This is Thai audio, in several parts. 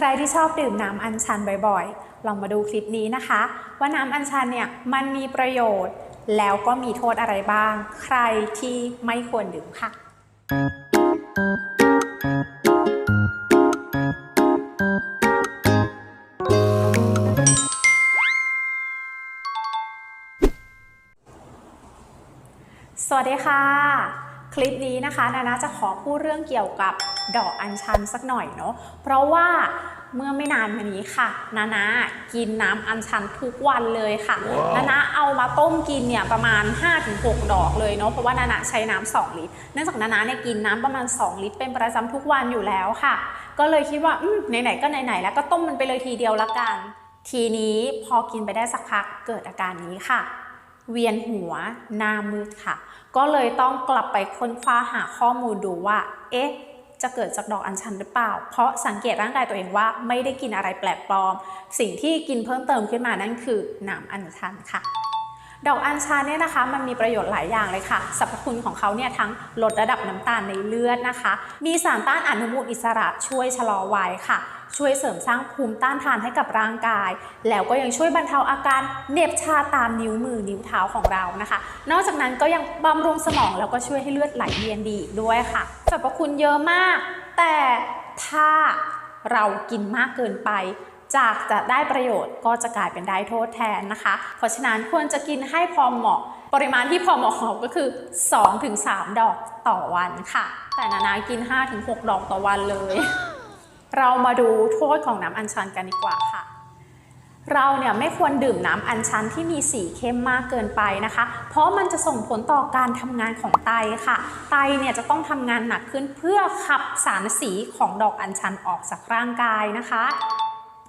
ใครที่ชอบดื่มน้ำอัญชันบ่อยๆ ลองมาดูคลิปนี้นะคะ ว่าน้ำอัญชันเนี่ยมันมีประโยชน์ แล้วก็มีโทษอะไรบ้าง ใครที่ไม่ควรดื่มค่ะสวัสดีค่ะ คลิปนี้นะคะนานาจะขอพูดเรื่องเกี่ยวกับดอกอัญชันสักหน่อยเนาะเพราะว่าเมื่อไม่นานมานี้ค่ะนานากินน้ำอัญชันทุกวันเลยค่ะนานาเอามาต้มกินเนี่ยประมาณ 5-6 ดอกเลยเนาะเพราะว่านานาใช้น้ำ2ลิตรเนื่องจากนานาเนี่ยกินน้ำประมาณ 2 ลิตรเป็นประจำทุกวันอยู่แล้วค่ะ ก็เลยคิดว่าอืมไหนๆก็ไหนๆแล้วก็ต้มมันไปเลยทีเดียวละกัน ทีนี้พอกินไปได้สักพักเกิดอาการนี้ค่ะ เวียนหัวหน้ามืดค่ะ ก็เลยต้องกลับไปค้นคว้าหาข้อมูลดูว่า เอ๊ะ จะเกิดจากดอกอัญชันหรือเปล่า เพราะสังเกตร่างกายตัวเองว่าไม่ได้กินอะไรแปลกปลอม สิ่งที่กินเพิ่มเติมขึ้นมานั่นคือน้ำอัญชันค่ะ ดอกอัญชันเนี่ยนะคะมันมีประโยชน์หลายอย่างเลยค่ะสรรพคุณของเขาเนี่ยทั้งลดระดับน้ำตาลในเลือดนะคะ มีสารต้านอนุมูลอิสระช่วยชะลอวัยค่ะ ช่วยเสริมสร้างภูมิต้านทานให้กับร่างกาย แล้วก็ยังช่วยบรรเทาอาการเหน็บชาตามนิ้วมือนิ้วเท้าของเรานะคะ นอกจากนั้นก็ยังบำรุงสมองแล้วก็ช่วยให้เลือดไหลเวียนดีอีกด้วยค่ะสรรพคุณเยอะมาก แต่ถ้าเรากินมากเกินไป จากจะได้ประโยชน์ก็จะกลายเป็นได้โทษแทนนะคะ เพราะฉะนั้นควรจะกินให้พอเหมาะ ปริมาณที่พอเหมาะของก็คือ 2-3 ดอกต่อวันค่ะ แต่นานากิน 5-6 ดอกต่อวันเลย เรามาดูโทษของน้ำอัญชันกันดีกว่าค่ะเราเนี่ยไม่ควรดื่มน้ำอัญชันที่มีสีเข้มมากเกินไปนะคะ เพราะมันจะส่งผลต่อการทำงานของไตค่ะ ไตเนี่ยจะต้องทำงานหนักขึ้นเพื่อขับสารสีของดอกอัญชันออกจากร่างกายนะคะ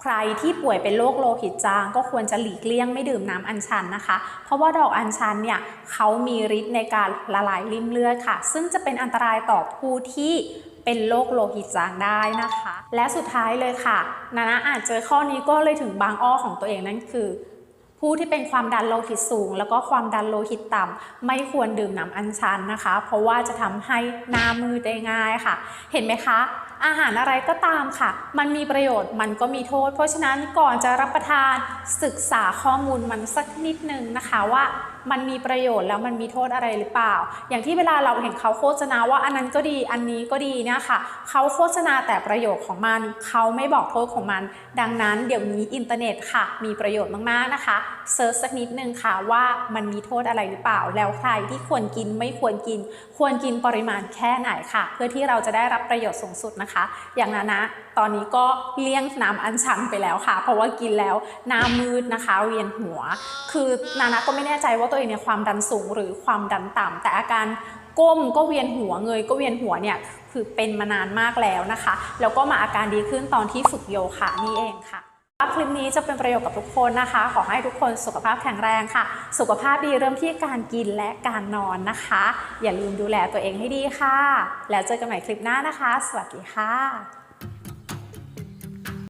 ใครที่ป่วยเป็นโรคโลหิตจางก็ควรจะหลีกเลี่ยงไม่ดื่มน้ำอัญชันนะคะ เพราะว่าดอกอัญชันเนี่ยเขามีฤทธิ์ในการละลายริ่มเลือดค่ะ ซึ่งจะเป็นอันตรายต่อผู้ที่เป็นโรคโลหิตจางได้นะคะ และสุดท้ายเลยค่ะ นานะอาจเจอข้อนี้ก็เลยถึงบางอ้อของตัวเองนั่นคือ ผู้ที่เป็นความดันโลหิตสูง แล้วก็ความดันโลหิตต่ำไม่ควรดื่มน้ำอัญชันนะคะ เพราะว่าจะทำให้หน้ามืดได้ง่ายค่ะ เห็นไหมคะ อาหารอะไรก็ตามค่ะ มันมีประโยชน์มันก็มีโทษ เพราะฉะนั้นก่อนจะรับประทานศึกษาข้อมูลมันสักนิดนึงนะคะว่า มันมีประโยชน์แล้วมันมีโทษอะไรหรือเปล่า อย่างที่เวลาเราเห็นเขาโฆษณาว่าอันนั้นก็ดีอันนี้ก็ดีเนี่ยค่ะเขาโฆษณาแต่ประโยชน์ของมัน เขาไม่บอกโทษของมัน ดังนั้นเดี๋ยวนี้อินเทอร์เน็ตค่ะ มีประโยชน์มากๆนะคะเซิร์ชสักนิดนึงค่ะว่ามันมีโทษอะไรหรือเปล่า แล้วใครที่ควรกินไม่ควรกิน ควรกินปริมาณแค่ไหนค่ะ เพื่อที่เราจะได้รับประโยชน์สูงสุดนะคะ อย่างนานะตอนนี้ก็เลี่ยงน้ำอัญชันไปแล้วค่ะ เพราะว่ากินแล้วหน้ามืดนะคะ เวียนหัว คือนานะก็ไม่แน่ใจว่าตัวเองเนี่ยความดันสูงหรือความดันต่ำแต่อาการก้มก็เวียนหัวเงยก็เวียนหัวเนี่ยคือเป็นมานานมากแล้วนะคะ แล้วก็มาอาการดีขึ้นตอนที่ฝึกโยคะนี่เองค่ะคลิปนี้จะเป็นประโยชน์กับทุกคนนะคะ ขอให้ทุกคนสุขภาพแข็งแรงค่ะ สุขภาพดีเริ่มที่การกินและการนอนนะคะ อย่าลืมดูแลตัวเองให้ดีค่ะ แล้วเจอกันใหม่คลิปหน้านะคะ สวัสดีค่ะ